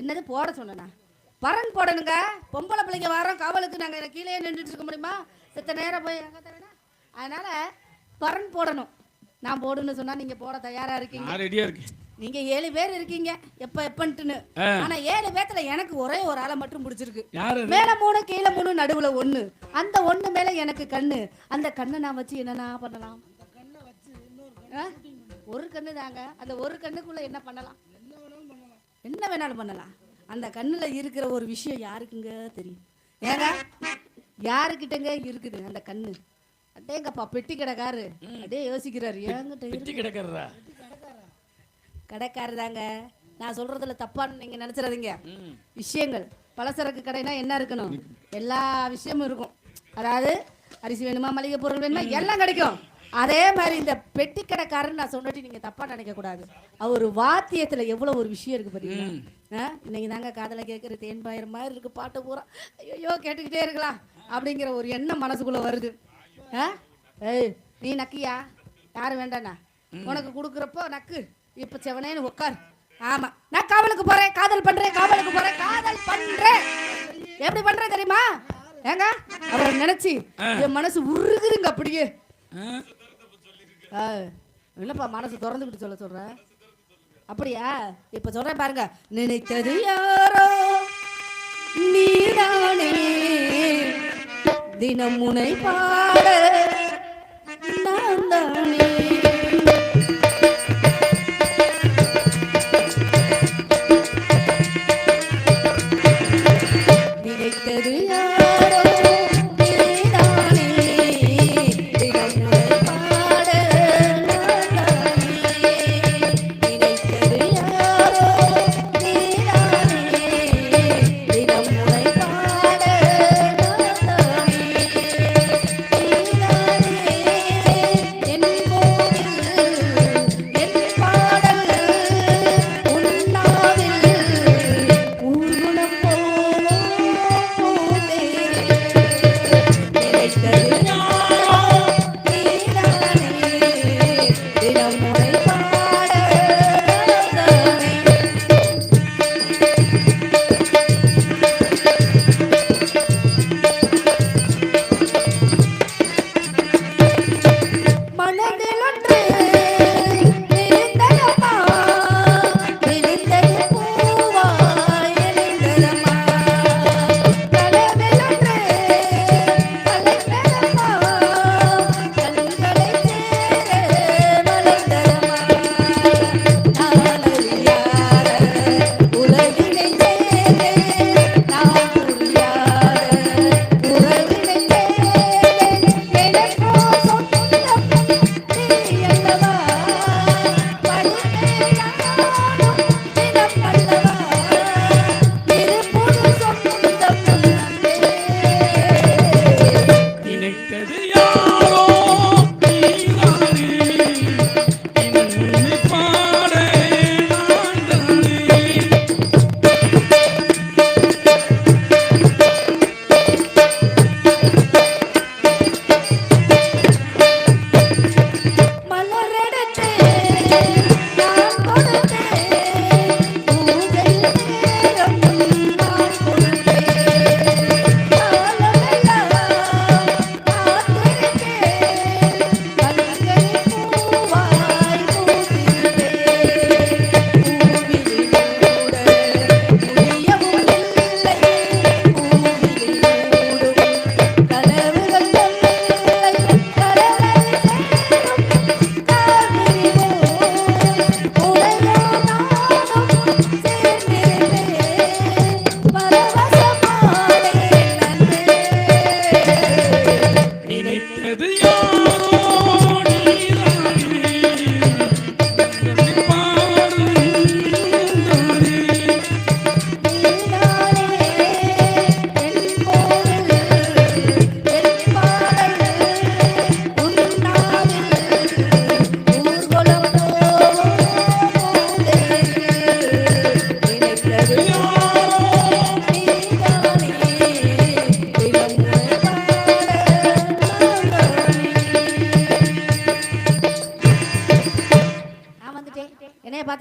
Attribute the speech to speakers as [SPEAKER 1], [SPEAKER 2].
[SPEAKER 1] என்னது போட சொன்னனா? பரன் போடணுங்க. பொம்பளை பிள்ளைங்க வரோம் காவலுக்கு நாங்கள் கீழே நின்றுட்டு இருக்க முடியுமா? செத்த நேரம் போய் அதனால பரன் போடணும். நான் போடுன்னு சொன்னா நீங்க போட தயாரா இருக்கீங்க.
[SPEAKER 2] நான் ரெடியா இருக்கேன்.
[SPEAKER 1] நீங்க ஏழு பேர் இருக்கீங்க. எப்ப எப்பன்ட்டுன்னு. ஆனா ஏழு பேத்துல எனக்கு ஒரே ஒரு ஆளை மட்டும் பிடிச்சிருக்கு. மேல மூணு கீழே மூணு நடுவுல ஒண்ணு. அந்த ஒண்ணு மேல எனக்கு கண்ணு. அந்த கண்ணை நான் வச்சு என்னண்ணா பண்ணலாம்? ஒரு கண்ணு தாங்க அந்த ஒரு கண்ணுக்குள்ள என்ன பண்ணலாம்? என்ன வேணாலும் பண்ணலாம். அந்த கண்ணுல இருக்கிற ஒரு விஷயம் யாருக்குங்க தெரியும்? ஏங்க? யாருக்கிட்டங்க இருக்குது அந்த கண்ணு? அடேங்கப்பா பெட்டி கடைக்காரு. அடே யோசிக்கிறாரு. ஏங்கிட்ட
[SPEAKER 2] பெட்டி
[SPEAKER 1] கடைக்காரர்? தாங்க. நான் சொல்றதுல தப்பான்னு நீங்க நினைச்சிடாதீங்க. விஷயங்கள். பலசரக்கு கடைனா என்ன இருக்கணும்? எல்லா விஷயமும் இருக்கும். அதாவது அரிசி வேணுமா மளிகை பொருள் வேணுமா எல்லாம் கிடைக்கும். அதே மாதிரி இந்த பெட்டி கடைக்காரன் நான் சொன்னட்டி நீங்க தப்பா நினைக்க கூடாது. அவர் வாத்தியத்துல எவ்வளவு ஒரு விஷயம் இருக்கு பாத்தீங்களா? ஆ? இன்னைக்கு தாங்க காதல கேட்குற தேன் பாயிற மாதிரி இருக்கு பாட்டு பூரா. ஐயோ கேட்டுக்கிட்டே இருக்கலாம் அப்படிங்கிற ஒரு எண்ணம் மனசுக்குள்ள வருது? ஏய் நீ நக்கியா? யாரு வேண்டாண்ணா? உனக்கு கொடுக்குறப்போ நக்கு. இப்ப செவனேன்னு உட்கார் ஆமா. நான் காவலுக்கு போறேன் காதல் பண்றேன் காவலுக்கு போறேன் காதல் பண்றேன். எப்படி பண்றேன் தெரியுமா? ஏங்க அவரை நினைச்சு என் மனசு உருகுதுங்க அப்படியே. என்னப்பா மனசு திறந்துக்கிட்டு சொல்ல சொல்றேன் அப்படியா? இப்ப சொல்றேன் பாருங்க. நினைத்தது யாரோ நீதானே. தினம் முனை பாட Yeah.